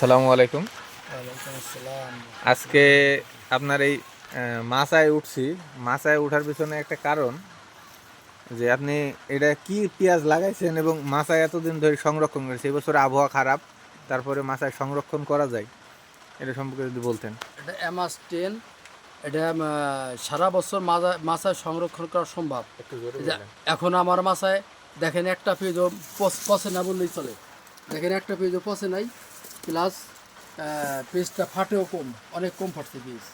আসসালামু আলাইকুম। আসসালাম। আজকে আপনার এই মাচায় উঠছি। মাচায় উঠার পিছনে একটা কারণ যে আপনি এটা কি পেঁয়াজ লাগাইছেন এবং মাচায় এতদিন ধরে সংরক্ষণ করেছে এবছর আবহাওয়া খারাপ তারপরে মাচায় সংরক্ষণ করা যায়। এটা সম্পর্কে যদি বলতেন। এটা এমাস টেন এটা সারা বছর মাছায় সংরক্ষণ করা সম্ভব। এখন আমার মাছায় দেখেন একটা পেজও পচে না বললেই চলে। দেখেন একটা পেজও পচে নাই। প্লাস পেজটা ফাটেও কম অনেক কম ফাটছে পেজ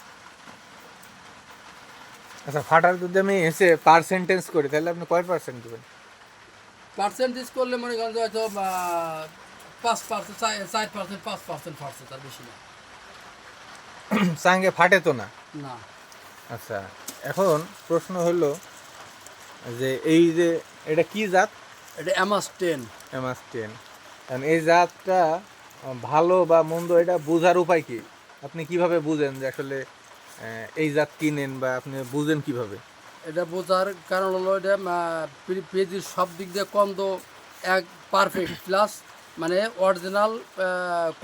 আচ্ছা ফাটার যদি আমি এসে পার্সেন্টেজ করি তাহলে আপনি কয় পার্সেন্ট দেবেন? পার্সেন্টেজ করলে মনে করেন হয়তো পাঁচ পার্সেন্ট চার পার্সেন্ট পাঁচ পার্সেন্ট ফাটছে তার বেশি না। সাঙ্গে ফাটে তো না? না। আচ্ছা এখন প্রশ্ন হলো যে এই যে এটা কি জাত? এটা এমাস টেন এমএস টেন কারণ এই জাতটা ভালো বা মন্দ, এটা বোঝার উপায় কি? আপনি কীভাবে বুঝেন যে আসলে এই জাত কিনেন বা আপনি বুঝেন কীভাবে? এটা বোঝার কারণ হলো এটা পেজির সব দিক দিয়ে কম কন্দ এক পারফেক্ট প্লাস মানে অরিজিনাল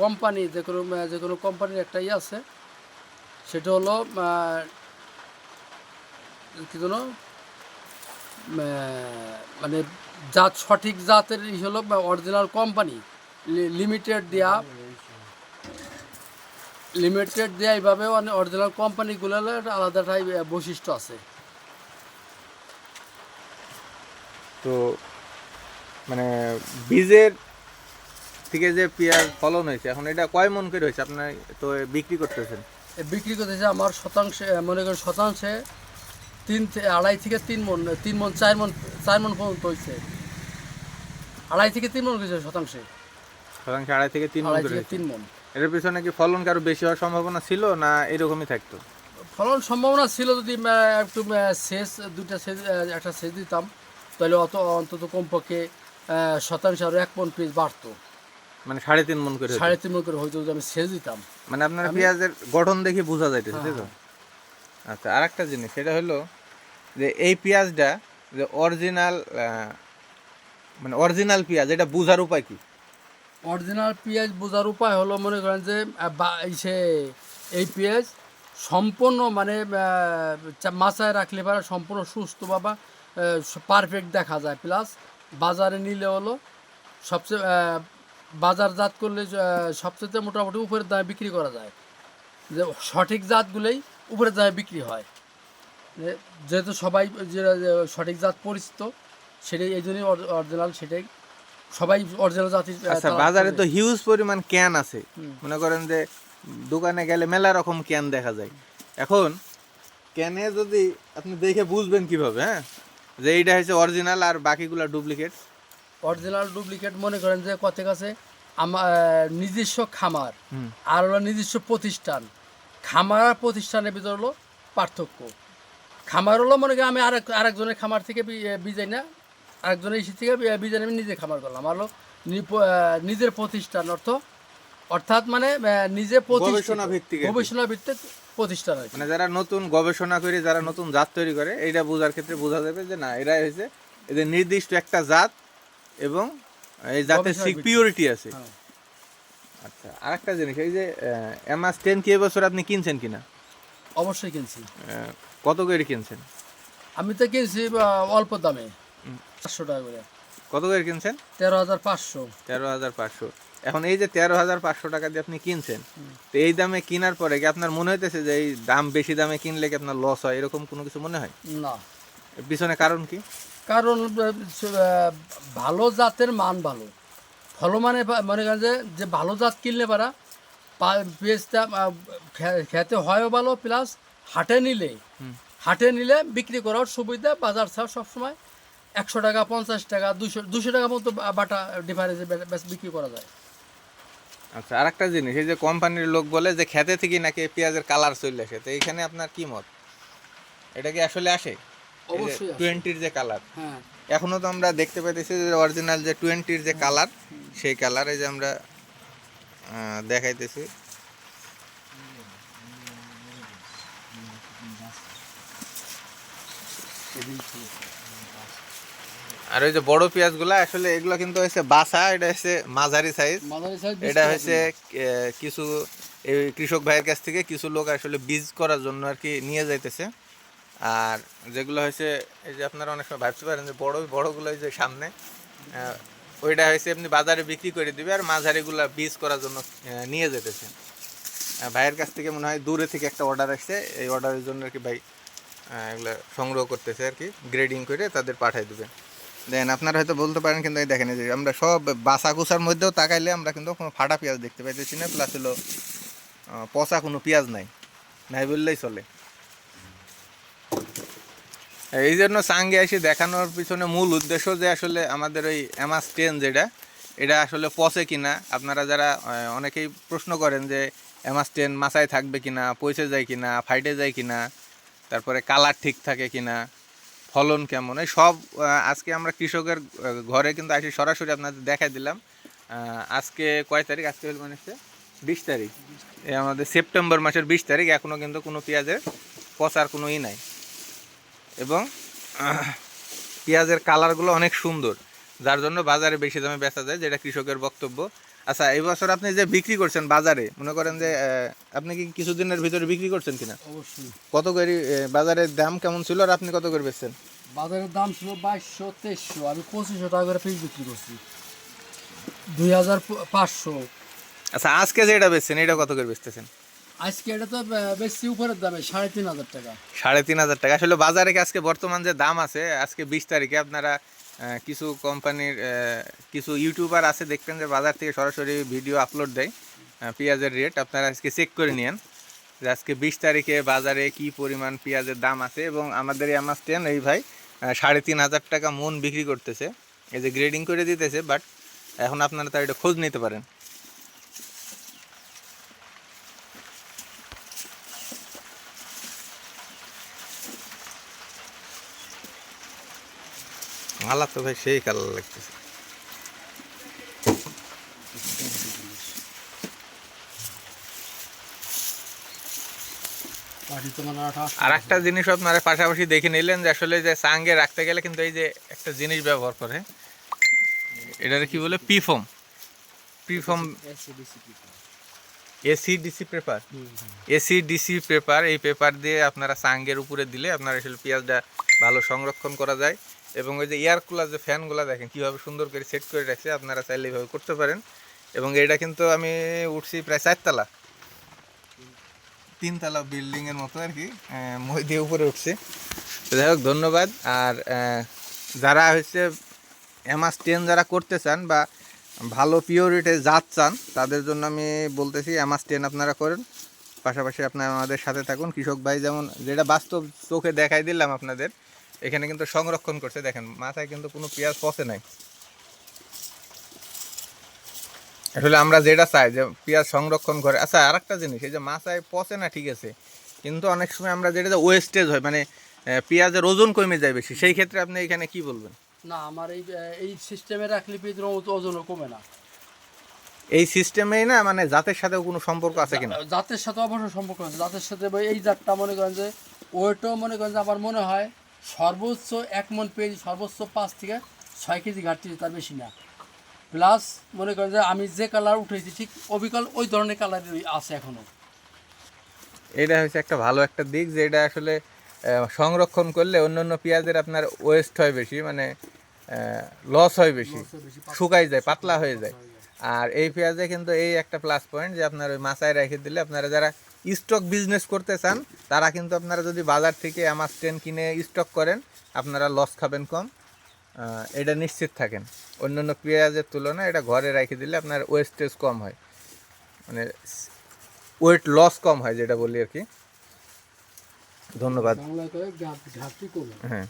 কোম্পানি যে কোনো যে কোনো কোম্পানির একটা ইয়ে আছে। সেটা হলো কি যেন মানে জাত, সঠিক জাতের হলো অরিজিনাল কোম্পানি লিমিটেড দেয়া। লিমিটেড দেয়া এইভাবে অরিজিনাল কোম্পানিগুলো আলাদা একটা বৈশিষ্ট্য আছে। তো মানে বীজের থেকে যে পেঁয়াজ ফলন হয়েছে এখন এটা কয় মন করে হয়েছে? আপনার তো বিক্রি করতেছেন। বিক্রি করতেছে আমার শতাংশে মনে করেন শতাংশে তিন আড়াই থেকে তিন মন তিন মন চার মন চার মন পর্যন্ত হয়েছে। আড়াই থেকে তিন মন হয়েছে শতাংশে। শতাংশ আড়াই থেকে তিন মন হয়েছে? তিন মন। এর পিছনে কি ফলন কারও বেশি হওয়ার সম্ভাবনা ছিল না এরকমই থাকতো? ফলন সম্ভাবনা ছিল যদি একটু সেচ দুইটা সেচ একটা সেচ দিতাম তাহলে অত অন্তত কমপক্ষে শতাংশে আরও এক মন পিস বাড়তো। মানে সাড়ে তিন মন করে সাড়ে তিন মন করে হয়তো আমি সেচ দিতাম। মানে আপনার পেঁয়াজের গঠন দেখে বোঝা যাইতেছে তাই তো? আচ্ছা আর একটা জিনিস সেটা হলো যে এই পেঁয়াজটা যে অরিজিনাল মানে অরিজিনাল পেঁয়াজ এটা বোঝার উপায় কি? অরিজিনাল পেঁয়াজ বোঝার উপায় হলো মনে করেন যে সে এই পেঁয়াজ সম্পূর্ণ মানে মাচায় রাখলে পারে সম্পূর্ণ সুস্থ বাবা পারফেক্ট দেখা যায়। প্লাস বাজারে নিলে হলো সবচেয়ে বাজারজাত করলে সবচেয়ে মোটামুটি উপরের দামে বিক্রি করা যায়। যে, সঠিক জাতগুলোই উপরের দামে বিক্রি হয়। যেহেতু সবাই, যে সঠিক জাত পরিচিত, সেটাই, এই জন্যই অরিজিনাল সেটাই সবাই অরিজিনাল আহ, আচ্ছা বাজারে তো হিউজ পরিমাণ ক্যান আছে। মনে করেন যে দোকানে গেলে মেলা রকম ক্যান দেখা যায়। এখন ক্যানে যদি আপনি দেখে বুঝবেন কীভাবে হ্যাঁ? যে এইটা হচ্ছে অরিজিনাল আর বাকিগুলো ডুপ্লিকেট অরিজিনাল ডুপ্লিকেট মনে করেন যে কত কাছে আমার নিজস্ব খামার আর হলো নিজস্ব প্রতিষ্ঠান। খামার আর প্রতিষ্ঠানের ভিতর হলো পার্থক্য। খামার হলো মনে করেন আমি আরেক আরেকজনের খামার থেকে বিজাই না আরেকজনের ইসি থেকে বি- বিজাই না আমি নিজে খামার করলাম। আহ, নিজের প্রতিষ্ঠান অর্থ। অর্থাৎ মানে নিজে গবেষণা ভিত্তিক গবেষণা ভিত্তিক প্রতিষ্ঠান কি। মানে যারা নতুন গবেষণা করে যারা নতুন জাত তৈরি করে এইটা বোঝার ক্ষেত্রে বোঝা যাবে যে না এরাই হয়েছে এদের নির্দিষ্ট একটা জাত এবং এই জাতের। পিওরিটি আছে। হ্যাঁ। আচ্ছা আর একটা জিনিস এই যে এমআস টেন কি এবছর আপনি কিনছেন কিনা? অবশ্যই কিনছি। কত করে কিনছেন? আমি তো কিনছি অল্প দামে। পাঁচশো টাকা করে। কত করে কিনছেন? তেরো হাজার পাঁচশো। তেরো হাজার পাঁচশো। এখন এই যে তেরো হাজার পাঁচশো টাকা দিয়ে আপনি কিনছেন তো এই দামে কেনার পরে কি আপনার মনে হইতেছে যে এই দাম বেশি দামে কিনলে কি আপনার লস হয়? এরকম কোনো কিছু মনে হয়? না। পিছনে কারণ কি? কারণ ভালো জাতের মান ভালো। ভালো মানে মনে করেন যে ভালো জাত কিনলে পারা পেঁয়াজটা খেতে হয়ও ভালো প্লাস হাটে নিলে হাটে নিলে বিক্রি করার সুবিধা বাজার ছাড় সবসময় একশো টাকা পঞ্চাশ টাকা দুশো দুশো টাকা মতো বাটা ডিফারেন্সে বিক্রি করা যায়। আচ্ছা আর একটা জিনিস এই যে কোম্পানির লোক বলে যে খেতে থেকে নাকি পেঁয়াজের কালার চলে আসে তো এইখানে আপনার কি মত? এটা কি আসলে আসে? অবশ্যই টোয়েন্টির যে কালার হ্যাঁ। এখনও তো আমরা দেখতে পাইতেছি যে অরিজিনাল যে টোয়েন্টির যে কালার সেই কালারে যে আমরা দেখাইতেছি। আর ওই যে বড় পেঁয়াজগুলো আসলে এগুলো কিন্তু হচ্ছে বাসা এটা হচ্ছে মাঝারি সাইজ এটা হচ্ছে কিছু এই কৃষক ভাইয়ের কাছ থেকে কিছু লোক আসলে বীজ করার জন্য আর কি নিয়ে যাইতেছে। আর যেগুলো হয়েছে এই যে আপনারা অনেক সময় ভাবতে পারেন যে বড় বড়গুলো এই যে সামনে ওইটা হয়েছে এমনি বাজারে বিক্রি করে দিবে আর মাঝারিগুলা বীজ করার জন্য নিয়ে যেতেছে ভাইয়ের কাছ থেকে মনে হয় দূরে থেকে একটা অর্ডার আসছে এই অর্ডারের জন্য আর কি ভাই এগুলো সংগ্রহ করতেছে আর কি গ্রেডিং করে তাদের পাঠাই দেবে। দেন আপনারা হয়তো বলতে পারেন, কিন্তু এই দেখেন যে আমরা সব বাসা কুসার মধ্যেও তাকাইলে আমরা কিন্তু কোনো ফাটা পেঁয়াজ দেখতে পাইতেছি না প্লাস হলো পচা কোনো পেঁয়াজ নাই নাই বললেই চলে। এই জন্য সাঙ্গে এসে দেখানোর পিছনে মূল উদ্দেশ্য যে আসলে আমাদের ওই এমাস টেন যেটা, এটা আসলে পচে কিনা, আপনারা যারা অনেকেই প্রশ্ন করেন যে এমাস টেন মাথায় থাকবে কিনা, পচে যায় কিনা, ফাইটে যায় কিনা, তারপরে কালার ঠিক থাকে কিনা ফলন কেমন? এই সব আজকে আমরা কৃষকের ঘরে কিন্তু আসি, সরাসরি আপনাদের দেখাই দিলাম। আজকে কয় তারিখ? আজকে হল মানে বিশ তারিখ। এই আমাদের সেপ্টেম্বর মাসের বিশ তারিখ এখনও কিন্তু কোনো পেঁয়াজের পচার কোনো ই নাই। এবং পেঁয়াজের কালারগুলো অনেক সুন্দর, যার জন্য বাজারে বেশি দামে বেচা যায়, যেটা কৃষকের বক্তব্য। আচ্ছা এই বছর আপনি যে বিক্রি করছেন বাজারে মনে করেন যে আপনি কি কিছুদিনের ভিতরে বিক্রি করছেন কিনা? অবশ্যই। কত করে বাজারের দাম কেমন ছিল আর আপনি কত করে বেচছেন? বাজারের দাম ছিল বাইশশো তেইশশো আমি পঁচিশশো টাকা করে পিস বিক্রি করছি। দুই হাজার পাঁচশো। আচ্ছা আজকে যেটা বেচছেন এটা কত করে বেচতেছেন? আজকে এটা তো বেশি উপরের দামে সাড়ে তিন হাজার টাকা। সাড়ে তিন হাজার টাকা। আসলে বাজারে কি আজকে বর্তমান যে দাম আছে আজকে বিশ তারিখে আপনারা কিছু কোম্পানির কিছু ইউটিউবার আছে, দেখবেন যে বাজার থেকে সরাসরি ভিডিও আপলোড দেয় পেঁয়াজের রেট আপনারা আজকে চেক করে নিন যে আজকে বিশ তারিখে বাজারে কি পরিমাণ পেঁয়াজের দাম আছে এবং আমাদের এই আমার স্ট্যান্ড এই ভাই সাড়ে তিন হাজার টাকা মন বিক্রি করতেছে। এই যে গ্রেডিং করে দিতেছে বাট এখন আপনারা তার এটা খোঁজ নিতে পারেন। মালা তো ভাই সেই কালার লাগতেছে। আর একটা জিনিস আপনারা পাশাপাশি দেখে নিলেন যে আসলে যে সাঙ্গে রাখতে গেলে কিন্তু এই যে একটা জিনিস ব্যবহার করে এটার কি বলে? পিফম পিফম এসিডিসি পেপার এসিডিসি পেপার এই পেপার দিয়ে আপনারা সাঙ্গের উপরে দিলে আপনার আসলে পেঁয়াজটা ভালো সংরক্ষণ করা যায়। এবং ওই যে এয়ার কুলার যে ফ্যানগুলো দেখেন, কীভাবে সুন্দর করে সেট করে রাখছে, আপনারা চাইলে এইভাবে করতে পারেন। এবং এটা কিন্তু আমি উঠছি প্রায় চারতলা। তিনতলা বিল্ডিংয়ের মতো আর কি মই দিয়ে উপরে উঠছে। তো যাই হোক, ধন্যবাদ। আর যারা হচ্ছে এমাস টেন যারা করতে চান বা ভালো পিওরিটে জাত চান, তাদের জন্য আমি বলতেছি এমাস টেন আপনারা করেন। পাশাপাশি আপনারা আমাদের সাথে থাকুন। কৃষক ভাই যেমন, যেটা বাস্তব চোখে দেখাই দিলাম আপনাদের এখানে কিন্তু সংরক্ষণ করছে। দেখেন মাথায় কিন্তু কোনো পেঁয়াজ পচে নাই। আসলে আমরা যেটা চাই যে পেঁয়াজ সংরক্ষণ করে। আচ্ছা আর একটা জিনিস এই যে মাথায় পচে না ঠিক আছে? কিন্তু অনেক সময় আমরা যেটা ওয়েস্টেজ হয় মানে পেঁয়াজের ওজন কমে যায় বেশি। সেই ক্ষেত্রে আপনি এখানে কি বলবেন? না আমার এই এই সিস্টেমে রাখলে পেঁয়াজের ওজনও কমে না। এই সিস্টেমেই না মানে জাতের সাথেও কোনো সম্পর্ক আছে কিনা? জাতের সাথে অবশ্যই সম্পর্ক আছে। জাতের সাথে এই জাতটা মনে করেন যে ওইটাও মনে করেন যে আমার মনে হয় সর্বোচ্চ এক মন পেঁয়াজ সর্বোচ্চ পাঁচ থেকে ছয় কেজি ঘাটতি তার বেশি না। প্লাস মনে করেন যে আমি যে কালার উঠেছি ঠিক অবিকল ওই ধরনের কালার আছে এখনও। এটা হচ্ছে একটা ভালো একটা দিক যে এটা আসলে সংরক্ষণ করলে অন্য অন্য পেঁয়াজের আপনার ওয়েস্ট হয় বেশি মানে লস হয় বেশি শুকাই যায় পাতলা হয়ে যায়। আর এই পেঁয়াজে কিন্তু এই একটা প্লাস পয়েন্ট যে আপনার ওই মাথায় রেখে দিলে আপনারা যারা স্টক বিজনেস করতে চান তারা কিন্তু আপনারা যদি বাজার থেকে আমার স্টেন কিনে স্টক করেন আপনারা লস খাবেন কম। এটা নিশ্চিত থাকেন। অন্য অন্য পেঁয়াজের তুলনায় এটা ঘরে রেখে দিলে আপনার ওয়েস্টেজ কম হয়। মানে ওয়েট লস কম হয় যেটা বলি আর কি। ধন্যবাদ। হ্যাঁ।